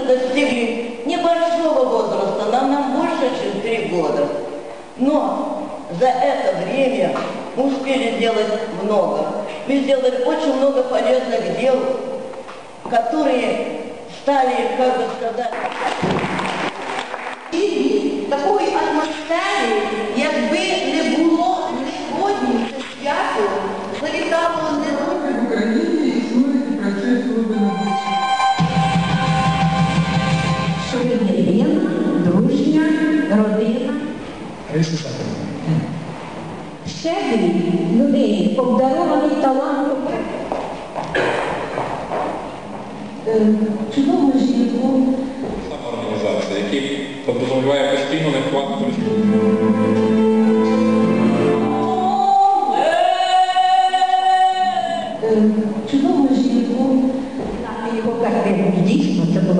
уже достигли небольшого возраста, нам, нам больше, чем три года. Но за это время мы успели сделать много. Мы сделали очень много полезных дел, которые стали, как бы сказать, Родина, дружня, родина. Щедрі людей, обдарований талантом. Е, Чудово жінку. організація, який подразуміває постійну нехватку Е, Чудово Дійсно, це